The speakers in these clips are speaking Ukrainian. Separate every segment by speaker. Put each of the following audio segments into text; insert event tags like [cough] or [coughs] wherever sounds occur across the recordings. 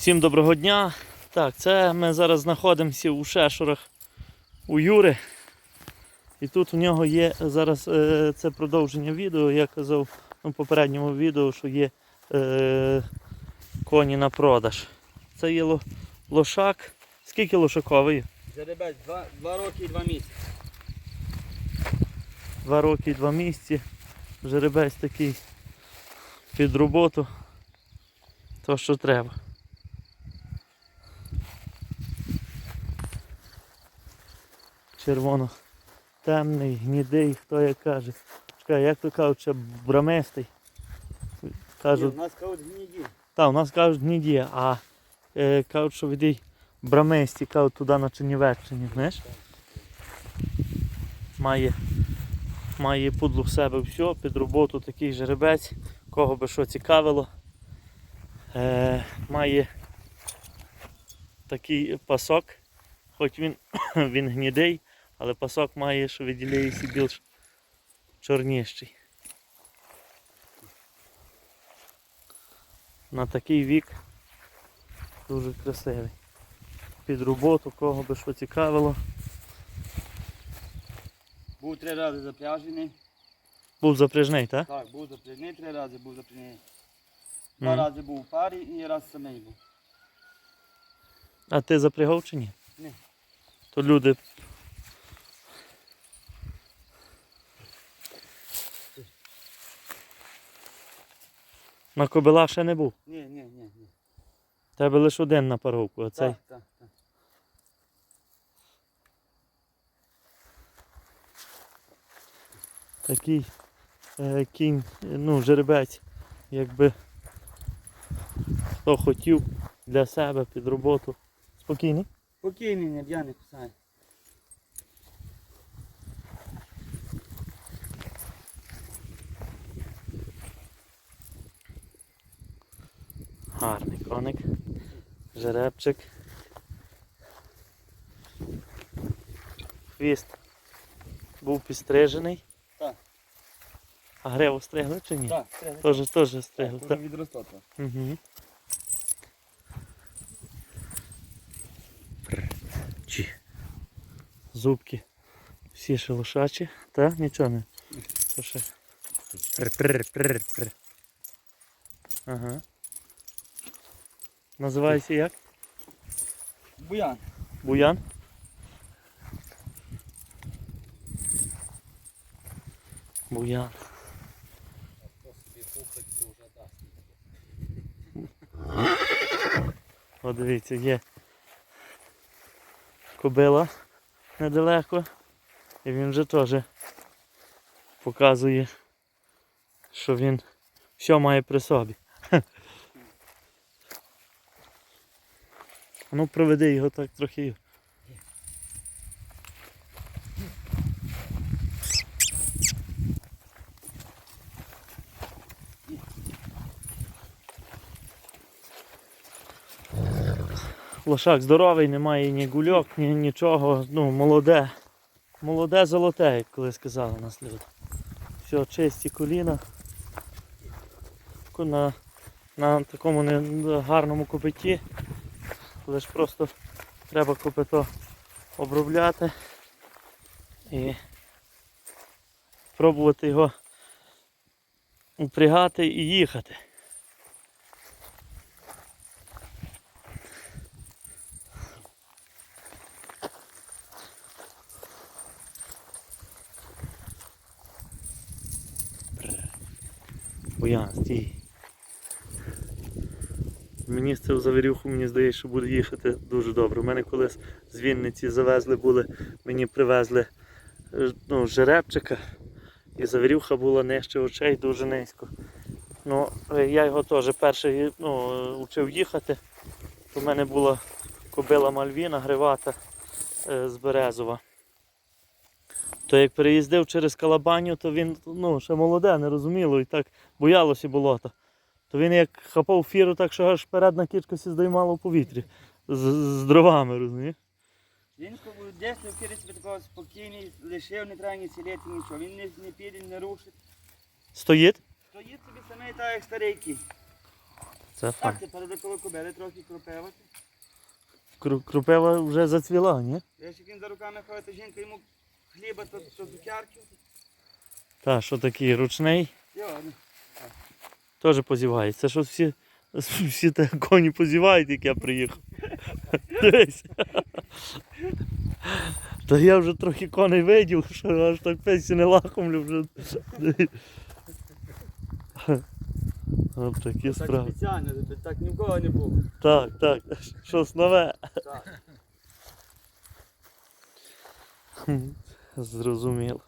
Speaker 1: Всім доброго дня. Так, це ми зараз знаходимося у Шешурах у Юри. І тут у нього є зараз е, це продовження відео. Я казав в попередньому відео, що є е, коні на продаж. Це є ло- лошак. Скільки лошаковий?
Speaker 2: Жеребець, два, два роки і два місяці.
Speaker 1: Два роки і два місяці. Жеребець такий під роботу. То що треба. Червоно темний, гнідий, хто як каже. Чекай, як то кажуть, ще брамистий.
Speaker 2: Ні,
Speaker 1: Кажуть,
Speaker 2: у нас кажуть гніді.
Speaker 1: та, у нас кажуть гніді, а е, кажуть, що відій брамисті, кажуть туди на Чернівеччині, знаєш? Має, має пудло в себе все, під роботу такий жеребець, кого би що цікавило. Е, має такий пасок, хоч він, [coughs] він гнідий, але пасок має, що виділяється більш чорніший. На такий вік дуже красивий. Під роботу, кого би що цікавило.
Speaker 2: Був три рази запряжений.
Speaker 1: Був запряжний, так?
Speaker 2: Так, був запряжений три рази, був запряжений. Два
Speaker 1: Мгм.
Speaker 2: рази був у парі і раз самий був.
Speaker 1: А ти запрягав чи ні?
Speaker 2: Ні.
Speaker 1: То люди. На кобила ще не був.
Speaker 2: Ні, ні, ні, ні.
Speaker 1: Тебе лише один на паровку, а цей.
Speaker 2: Так, так, так.
Speaker 1: такий е, кінь, ну, жеребець, якби хто хотів для себе під роботу. Спокійний.
Speaker 2: Спокійний, не б'я не кусає.
Speaker 1: Гарний коник. Жеребчик. Хвіст був підстрижений.
Speaker 2: Так.
Speaker 1: А гриву стригли чи ні?
Speaker 2: Так, треба.
Speaker 1: Теж, теж стригли.
Speaker 2: Так,
Speaker 1: Так.
Speaker 2: вже відростати.
Speaker 1: Угу. Чи. Зубки. Всі ще лошачі. Та? Нічого не. То ще. Ага. Називається як?
Speaker 2: Буян.
Speaker 1: Буян? Буян. О, дивіться, є кобила недалеко. І він вже теж показує, що він все має при собі. Ну проведи його так трохи. Лошак здоровий, немає ні гульок, ні нічого. Ну, молоде. Молоде золоте, як колись сказали нас люди. Все, чисті коліна. На, на такому гарному копиті. Лиш просто треба копито обробляти і пробувати його упрягати і їхати. Боян, стій. Мені з цього завірюху, мені здається, що буде їхати дуже добре. У мене колись з Вінниці завезли були, мені привезли е, ну, жеребчика, і завірюха була нижче очей дуже низько. Ну, е, я його теж перший ну, учив їхати. У мене була кобила Мальвіна гривата е, з Березова. То як переїздив через Калабаню, то він ну, ще молоде, не розуміло, і так боялося болота. То він як хапав фіру, так що аж передна кічка сі здоймала в повітрі з, з дровами, розумієш?
Speaker 2: Він в дійсно вкири себе такого спокійний, лишив, не треба ні сілити, нічого. Він не, не піде, не рушить.
Speaker 1: Стоїть?
Speaker 2: Стоїть собі самий так, як старий кінь.
Speaker 1: Це факт.
Speaker 2: Так, тепер до коло кобили трохи кропивати.
Speaker 1: Кру- Крупива вже зацвіла, ні?
Speaker 2: Якщо він за руками ходить, жінка йому хліба, то, то цукерки.
Speaker 1: Та, що такий ручний,
Speaker 2: Йо,
Speaker 1: теж позівають. Це що всі, всі те коні позівають, як я приїхав. Дивись. Та я вже трохи коней видів, що аж так пенсі не лахомлю вже. От такі
Speaker 2: так
Speaker 1: справи.
Speaker 2: спеціально, так ні в кого не було.
Speaker 1: Так, так, щось нове.
Speaker 2: Так.
Speaker 1: Зрозуміло.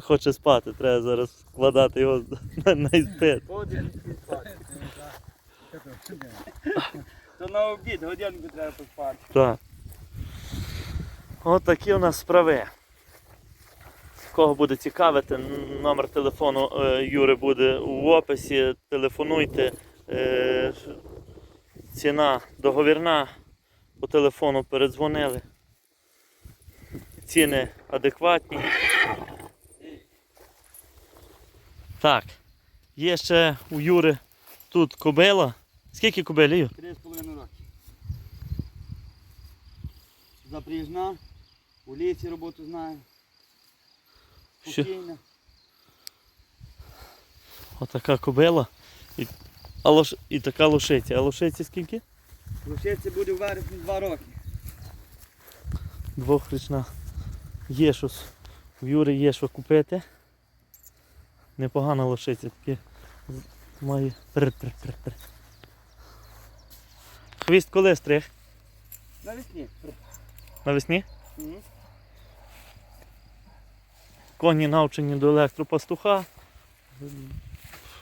Speaker 1: Хоче спати, треба зараз вкладати його [laughs] на, іспит.
Speaker 2: Спати. То на обід годинку треба поспати.
Speaker 1: Так. От такі у нас справи. Кого буде цікавити, номер телефону е, Юри буде в описі. Телефонуйте. Е, ціна договірна. По телефону передзвонили. Ціни адекватні. Так. Є ще у Юри тут кобила. Скільки кобилів? Юр?
Speaker 2: Три з половиною роки. Запріжна, у лісі роботу знаю.
Speaker 1: Що?
Speaker 2: Спокійна.
Speaker 1: Отака кобила. І, а лош... і така лошиця. А лошиці скільки?
Speaker 2: Лошиці буде у вересні два роки.
Speaker 1: Двохрічна. Є щось. У Юри є що купити. Непогана лошиця. Таке має. Пр-пр-пр-пр. Хвіст коли стриг?
Speaker 2: Навесні.
Speaker 1: Навесні?
Speaker 2: Мгм.
Speaker 1: Коні навчені до електропастуха.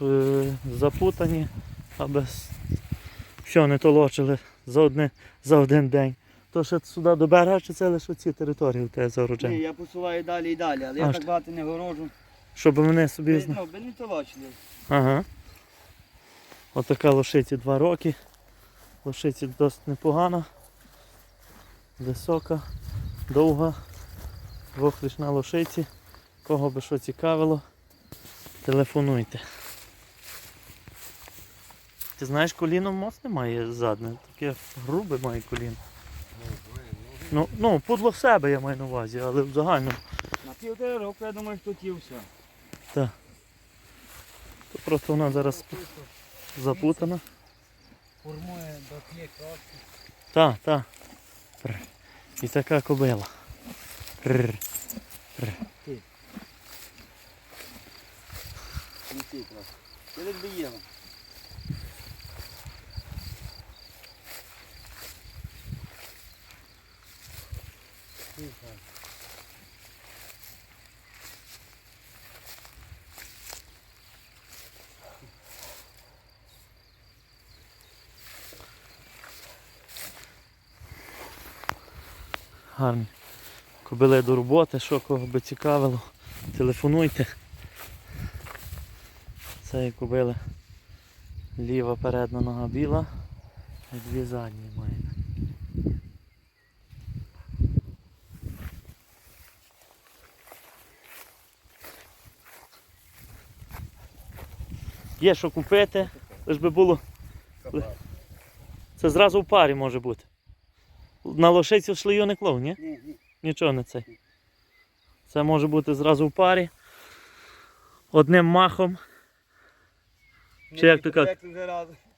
Speaker 1: Е, Запутані, аби що не толочили за, одне, за один день. То ще сюди до берега, чи це лише ці території у тебе
Speaker 2: Ні, я посуваю далі і далі, але
Speaker 1: А,
Speaker 2: я так багато не горожу.
Speaker 1: Щоб мене собі знали.
Speaker 2: ну, би не.
Speaker 1: Ага. Отака лошиці 2 роки. Лошиці досить непогана. Висока, довга, двохрічна лошиці. Кого би що цікавило, телефонуйте. Ти знаєш, коліно моцне має задне, таке грубе має коліно. Ну, ну, пудло в себе я маю на увазі, але в загальному.
Speaker 2: На півтора року, я думаю, що тут і все.
Speaker 1: То просто вона зараз запутана.
Speaker 3: Формує до п'є кропки.
Speaker 1: Так, так. І така кобила.
Speaker 2: Би їла.
Speaker 1: Гарні. Кобили до роботи, що кого би цікавило, телефонуйте. Це є кобили. Ліва передна нога біла, і дві задні має. Є що купити, лиш би було. Це зразу в парі може бути. На лошиці в шлею не ні?
Speaker 2: Ні, ні.
Speaker 1: Нічого не цей. Це може бути зразу в парі. Одним махом. Чи як то кажуть?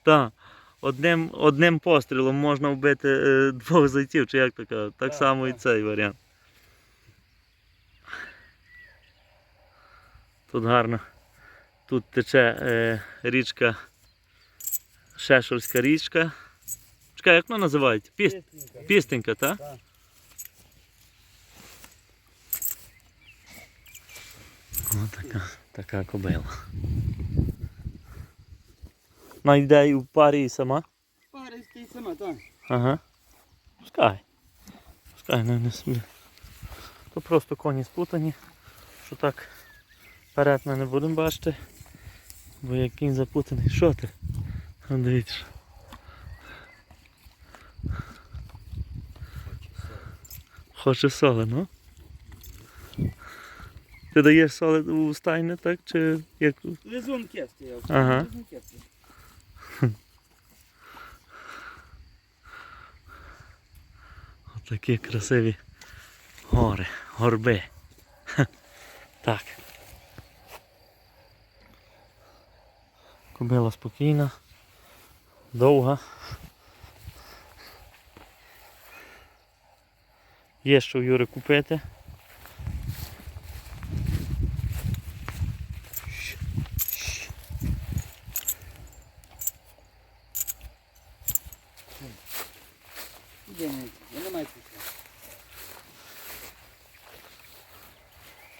Speaker 1: Так. Одним, одним пострілом можна вбити е, двох зайців, чи як то кажуть. Так
Speaker 2: Так,
Speaker 1: само і цей варіант. Тут гарно. Тут тече е, річка, Шешольська річка. Чекай, як вона називається? Піст,
Speaker 2: Чистенько.
Speaker 1: пістенька, так?
Speaker 2: Так.
Speaker 1: Ось така, така кобила. Вона йде і в парі і сама.
Speaker 2: Пари стоїть сама, так.
Speaker 1: Ага. Пускай. Пускай не, не собі. То просто коні спутані, що так вперед ми не будемо бачити. Бо як кінь запутаний. Що ти? Дивіться. Хоче соли, ну? Ти даєш соли у стайне, так? Чи як?
Speaker 2: Лизун кепки, я
Speaker 1: Ага.
Speaker 2: лизун кепки. [laughs]
Speaker 1: Отакі красиві гори, горби. [laughs] Так. Кобила спокійна, довга. Є що в Юри купити.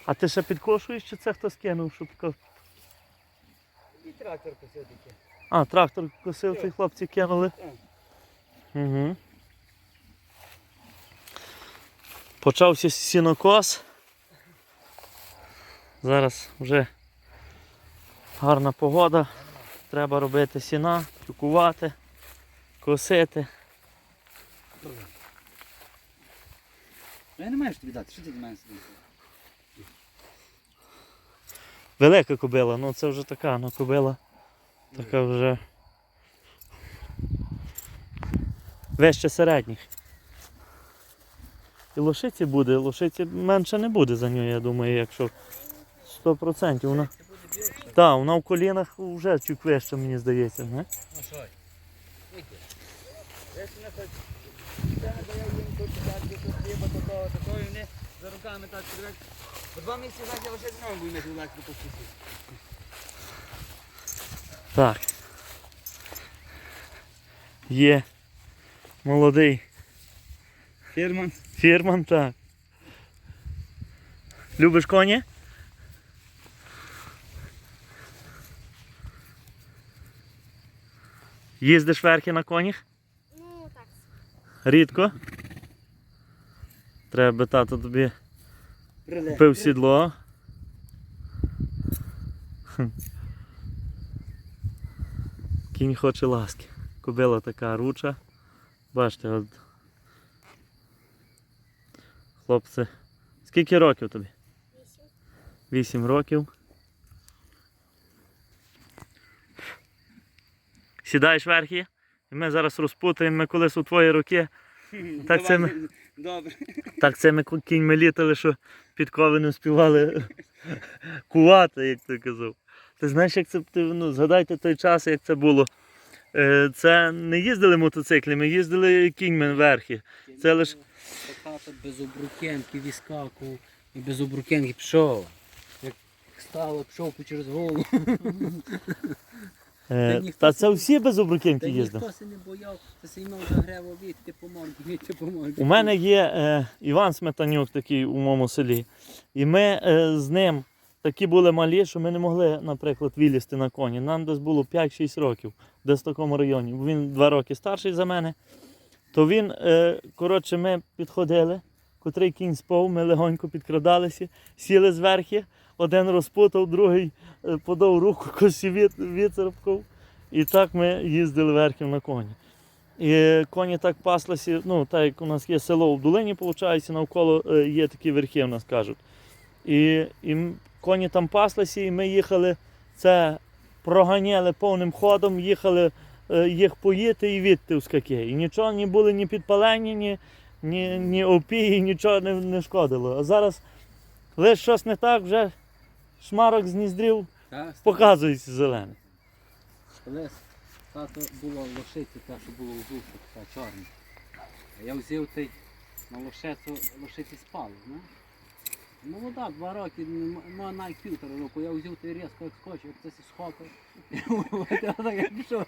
Speaker 1: А ти ще підкошуєш, чи це хтось кинув, щоб ка-
Speaker 2: І трактор посадити.
Speaker 1: А, трактор косив, ці хлопці кинули.
Speaker 2: Так.
Speaker 1: Угу. Почався сінокос. Зараз вже гарна погода. Треба робити сіна, тюкувати, косити.
Speaker 2: Я не маю що тобі дати, що ти від мене сидиш?
Speaker 1: Велика кобила, ну це вже така, ну кобила. Така вже. Вище середніх. І лошиці буде, лошиці менше не буде за нього, я думаю, якщо 100%. Вона... Так, вона в колінах вже чуть вище, мені здається. Не?
Speaker 2: Не не за руками так. По два місяці назад я лише знову буду мати електрику пустити.
Speaker 1: Так. Є молодий
Speaker 2: Фірман.
Speaker 1: Фірман, так. Любиш коні? Їздиш верхи на конях?
Speaker 4: Ну так.
Speaker 1: Рідко. Треба би тато тобі купив сідло. Кінь хоче ласки. Кобила така руча. Бачите, от. Хлопці. Скільки років тобі?
Speaker 4: Вісім.
Speaker 1: Вісім років. Сідаєш верхи, і ми зараз розпутаємо, ми колись у твої роки. Так це ми-
Speaker 2: Добре.
Speaker 1: Так це ми кіньми літали, що підкови не співали кувати, як ти казав. Ти знаєш, як це ти, ну, згадайте той час, як це було. Е, Це не їздили мотоцикли, ми їздили кіньми верхи. Це лиш-
Speaker 3: Хата без обрукенки віскакував і без обрукенки пішов. Як стало, пішов по через голову.
Speaker 1: Е,
Speaker 3: Та ніхто
Speaker 1: Та це всі без обрукенки їздили.
Speaker 3: ніхто се не бояв, це се мав загрево відти поморки, відти поморки.
Speaker 1: У мене є е, Іван Сметанюк такий у моєму селі. І ми е, з ним такі були малі, що ми не могли, наприклад, вилізти на коні. Нам десь було 5-6 років, десь в такому районі. Він 2 роки старший за мене. То він, е, коротше, ми підходили, котрий кінь спав, ми легонько підкрадалися, сіли зверхи, один розпутав, другий е, подав руку, [laughs] косі від. І так ми їздили верхів на коні. І коні так паслися, ну, так як у нас є село в долині, виходить, навколо е, є такі верхи, у нас кажуть. І, і коні там паслися, і ми їхали, це проганяли повним ходом, їхали їх поїти і відти в скаки. І нічого не були ні підпалені, ні, ні, ні опії, нічого не, не шкодило. А зараз лише щось не так, вже шмарок з ніздрів показується зелений.
Speaker 3: Колись тато була лошиця, та, що було в душі, така чорна. А я взяв той на лошицю, лошиці спали, знаєш? Молода, два роки, ну навіть півтора року, я взяв той різко як скочив, як це схопив. Я пішов.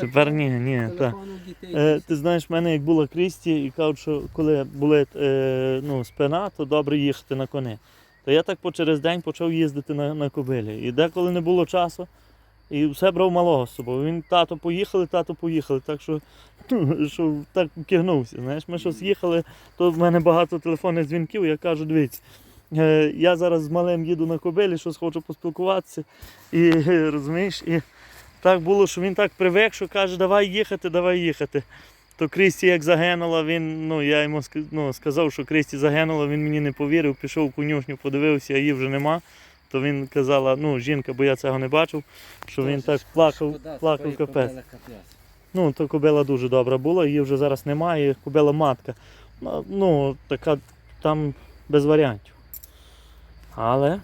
Speaker 3: Тепер
Speaker 1: ні, ні, так. Е, ти знаєш, в мене як була Крісті, і кажуть, що коли були е, ну, спина, то добре їхати на коні. То я так по через день почав їздити на, на кобилі. І деколи не було часу, і все брав малого з собою. Він тато поїхали, тато поїхали. Так що, [laughs] що так кигнувся. Знаєш, ми щось їхали, то в мене багато телефонних дзвінків, я кажу, дивіться. е, Я зараз з малим їду на кобилі, щось хочу поспілкуватися. І [laughs] розумієш, і так було, що він так привик, що каже, давай їхати, давай їхати. То Крісті як загинула, він, ну я йому ну, сказав, що Крісті загинула, він мені не повірив, пішов в конюшню, подивився, а її вже нема. То він казала, ну, жінка, бо я цього не бачив, що він так плакав, плакав капець. Ну, то кобила дуже добра була, її вже зараз немає. Кобила матка. Ну, Ну, така там без варіантів. Але.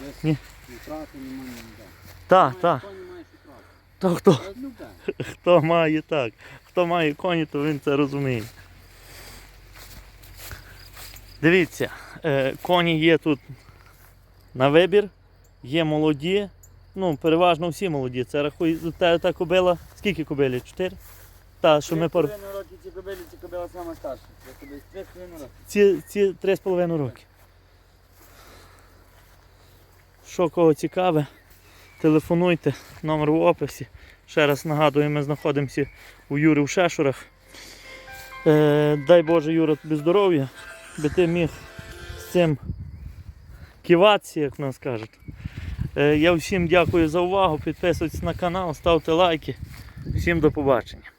Speaker 3: Без
Speaker 1: Ні.
Speaker 3: втрати немає.
Speaker 1: Так, так. То хто, хто має так. Хто має коні, то він це розуміє. Дивіться, е, коні є тут на вибір, є молоді. Ну, переважно всі молоді. Це рахуй, та, та кобила. Скільки кобилі? Чотири? Та, що ми пор...
Speaker 2: Роки ці кобилі, ці кобила сама старша. Я тобі три з половиною роки.
Speaker 1: ці, ці три з половиною роки. Що кого цікаве, телефонуйте, номер в описі. Ще раз нагадую, ми знаходимося у Юри в Шешурах. Е, дай Боже, Юра, тобі здоров'я, би ти міг з цим киватися, як нас кажуть. Е, я всім дякую за увагу. Підписуйтесь на канал, ставте лайки. Всім до побачення.